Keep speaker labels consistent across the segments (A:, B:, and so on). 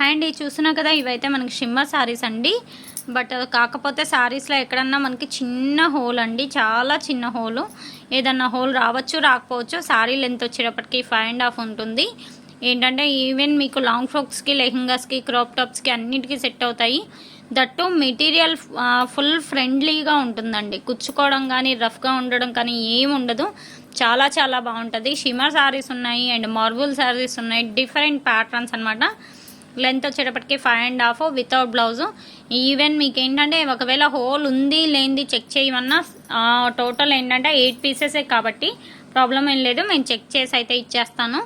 A: Hi అండి చూసినా కదా ఇవైతే మనకి షిమ్మర్ సారీస్ అండి. బట్ కాకపోతే శారీస్లో ఎక్కడన్నా మనకి చిన్న హోల్ అండి చాలా చిన్న హోలు ఏదన్నా హోల్ రావచ్చు రాకపోవచ్చు శారీ లెంత్ వచ్చేటప్పటికి ఫైవ్ అండ్ హాఫ్ ఉంటుంది. ఏంటంటే ఈవెన్ మీకు లాంగ్ ఫ్రాక్స్కి లెహింగాస్కి క్రాప్ టాప్స్కి అన్నిటికీ సెట్ అవుతాయి. దట్టు మెటీరియల్ ఫుల్ ఫ్రెండ్లీగా ఉంటుందండి. కుచ్చుకోవడం కానీ రఫ్గా ఉండడం కానీ ఏమి ఉండదు. చాలా చాలా బాగుంటుంది. షిమర్ సారీస్ ఉన్నాయి అండ్ మార్బుల్ సారీస్ ఉన్నాయి. డిఫరెంట్ ప్యాటర్న్స్ అనమాట లెంత్ వచ్చేటప్పటికి five and half without blouse even మీకు ఏంటంటే ఒకవేళ హోల్ ఉంది లేనిది చెక్ చేయమన్నా టోటల్ ఏంటంటే ఎయిట్ పీసెసే కాబట్టి ప్రాబ్లం ఏం లేదు. మేము చెక్ చేసి అయితే ఇచ్చేస్తాను.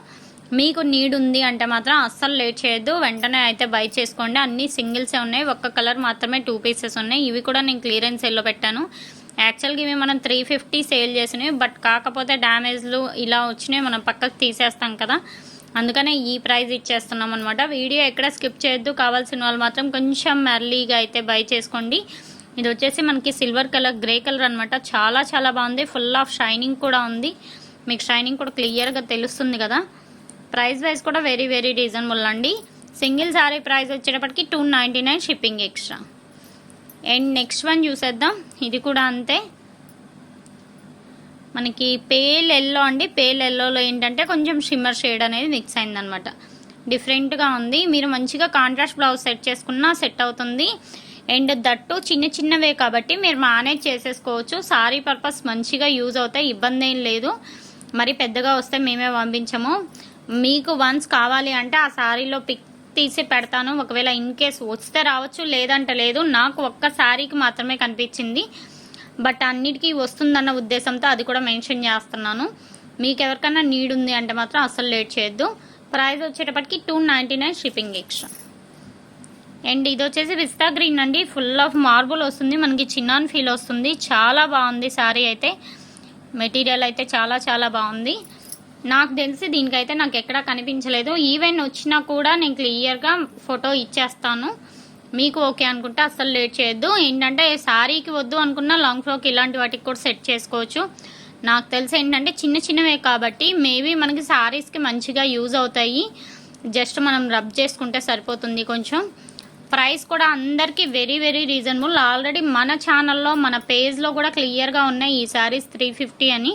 A: మీకు నీడ్ ఉంది అంటే మాత్రం అస్సలు లేట్ చేయొద్దు. వెంటనే అయితే బై చేసుకోండి. అన్ని సింగిల్సే ఉన్నాయి. ఒక్క కలర్ మాత్రమే టూ పీసెస్ ఉన్నాయి. ఇవి కూడా నేను క్లియరెన్స్ సేల్లో పెట్టాను. యాక్చువల్గా ఇవి మనం త్రీ ఫిఫ్టీ సేల్ చేసినవి. బట్ కాకపోతే డ్యామేజ్లు ఇలా వచ్చినాయి మనం పక్కకు తీసేస్తాం కదా. అందుకనే ఈ ప్రైస్ ఇచ్చేస్తున్నాం అనమాట వీడియో ఎక్కడ స్కిప్ చేయొద్దు. కావాల్సిన వాళ్ళు మాత్రం కొంచెం మెర్లీగా అయితే బై చేసుకోండి. ఇది వచ్చేసి మనకి సిల్వర్ కలర్ గ్రే కలర్ అనమాట చాలా చాలా బాగుంది. ఫుల్ ఆఫ్ షైనింగ్ కూడా ఉంది. మీకు షైనింగ్ కూడా క్లియర్గా తెలుస్తుంది కదా. ప్రైస్ వైజ్ కూడా వెరీ వెరీ రీజనబుల్ అండి. సింగిల్ శారీ ప్రైస్ వచ్చేటప్పటికి two ninety nine shipping extra and next one చూసేద్దాం. ఇది కూడా అంతే. మనకి పేల్ ఎల్లో అండి. పేల్ ఎల్లోలో ఏంటంటే కొంచెం షిమ్మర్ షేడ్ అనేది మిక్స్ అయిందనమాట. డిఫరెంట్గా ఉంది. మీరు మంచిగా కాంట్రాస్ట్ బ్లౌజ్ సెట్ చేసుకున్నా సెట్ అవుతుంది. అండ్ దట్టు చిన్న చిన్నవే కాబట్టి మీరు మేనేజ్ చేసేసుకోవచ్చు. సారీ పర్పస్ మంచిగా యూజ్ అవుతాయి. ఇబ్బంది ఏం లేదు. మరి పెద్దగా వస్తే మేమే పంపించము. మీకు వన్స్ కావాలి అంటే ఆ సారీలో పిక్ తీసి పెడతాను. ఒకవేళ ఇన్ కేస్ వస్తే రావచ్చు. లేదంటే లేదు. నాకు ఒక్క సారీకి మాత్రమే కనిపించింది. బట్ అన్నిటికీ వస్తుందన్న ఉద్దేశంతో అది కూడా మెన్షన్ చేస్తున్నాను. మీకు ఎవరికైనా నీడ్ ఉంది అంటే మాత్రం అస్సలు లేట్ చేయొద్దు. ప్రైస్ వచ్చేటప్పటికి two ninety nine shipping extra and ఇది వచ్చేసి విస్తా గ్రీన్ అండి. ఫుల్ ఆఫ్ మార్బుల్ వస్తుంది. మనకి చిన్నాన్ ఫీల్ వస్తుంది. చాలా బాగుంది శారీ అయితే. మెటీరియల్ అయితే చాలా చాలా బాగుంది. నాకు తెలిసి దీనికైతే నాకు ఎక్కడా కనిపించలేదు. ఈవెన్ వచ్చినా కూడా నేను క్లియర్గా ఫోటో ఇచ్చేస్తాను. మీకు ఓకే అనుకుంటే అస్సలు లేట్ చేయొద్దు. ఏంటంటే శారీకి వద్దు అనుకున్న లాంగ్ ఫ్రాక్ ఇలాంటి వాటికి కూడా సెట్ చేసుకోవచ్చు. నాకు తెలిసి ఏంటంటే చిన్న చిన్నవే కాబట్టి మేబీ మనకి శారీస్కి మంచిగా యూజ్ అవుతాయి. జస్ట్ మనం రబ్ చేసుకుంటే సరిపోతుంది కొంచెం. ప్రైస్ కూడా అందరికీ వెరీ వెరీ రీజనబుల్ ఆల్రెడీ మన ఛానల్లో మన పేజ్లో కూడా క్లియర్గా ఉన్నాయి ఈ సారీస్ త్రీ ఫిఫ్టీ అని.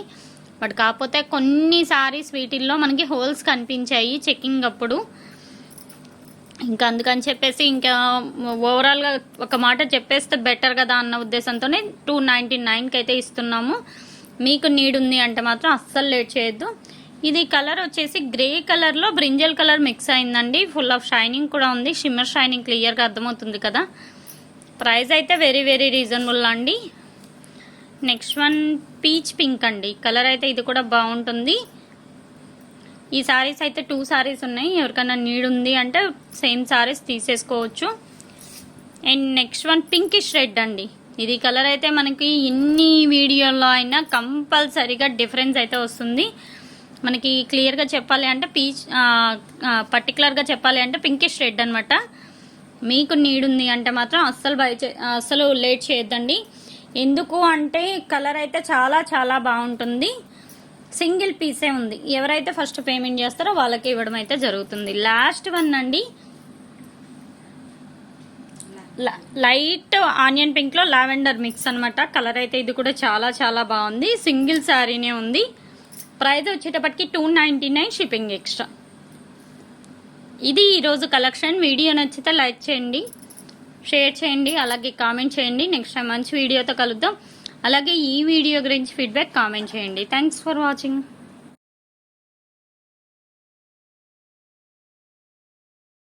A: బట్ కాకపోతే కొన్ని సారీస్ వీటిల్లో మనకి హోల్స్ కనిపించాయి చెక్కింగ్ అప్పుడు. ఇంకా అందుకని చెప్పేసి ఇంకా ఓవరాల్గా ఒక మాట చెప్పేస్తే బెటర్ కదా అన్న ఉద్దేశంతోనే టూ నైంటీ నైన్కి అయితే ఇస్తున్నాము. మీకు నీడ్ ఉంది అంటే మాత్రం అస్సలు లేట్ చేయొద్దు. ఇది కలర్ వచ్చేసి గ్రే కలర్లో బ్రింజల్ కలర్ మిక్స్ అయిందండి. ఫుల్ ఆఫ్ షైనింగ్ కూడా ఉంది. షిమ్మర్ షైనింగ్ క్లియర్గా అర్థమవుతుంది కదా. ప్రైస్ అయితే వెరీ వెరీ రీజనబుల్ అండి. నెక్స్ట్ వన్ పీచ్ పింక్ అండి. కలర్ అయితే ఇది కూడా బాగుంటుంది. ఈ సారీస్ అయితే టూ సారీస్ ఉన్నాయి. ఎవరికైనా నీడ్ ఉంది అంటే సేమ్ సారీస్ తీసేసుకోవచ్చు. And next one pinkish red అండి. ఇది కలర్ అయితే మనకి ఎన్ని వీడియోలో అయినా కంపల్సరీగా డిఫరెన్స్ అయితే వస్తుంది. మనకి క్లియర్గా చెప్పాలి అంటే పీచ్ పర్టికులర్గా చెప్పాలి అంటే పింకిష్ రెడ్ అనమాట మీకు నీడ్ ఉంది అంటే మాత్రం అస్సలు బై అస్సలు లేట్ చేయొద్దండి. ఎందుకు అంటే కలర్ అయితే చాలా చాలా బాగుంటుంది. సింగిల్ పీసే ఉంది. ఎవరైతే ఫస్ట్ పేమెంట్ చేస్తారో వాళ్ళకి ఇవ్వడం అయితే జరుగుతుంది. లాస్ట్ వన్ అండి. లైట్ ఆనియన్ పింక్లో లావెండర్ మిక్స్ అనమాట కలర్ అయితే ఇది కూడా చాలా చాలా బాగుంది. సింగిల్ శారీనే ఉంది. ప్రైస్ వచ్చేటప్పటికి two ninety nine shipping extra. ఇది ఈరోజు కలెక్షన్. వీడియో నచ్చితే లైక్ చేయండి షేర్ చేయండి అలాగే కామెంట్ చేయండి. నెక్స్ట్ టైం మంచి వీడియోతో కలుద్దాం. అలాగే ఈ వీడియో గురించి ఫీడ్బ్యాక్ కామెంట్ చేయండి. Thanks for watching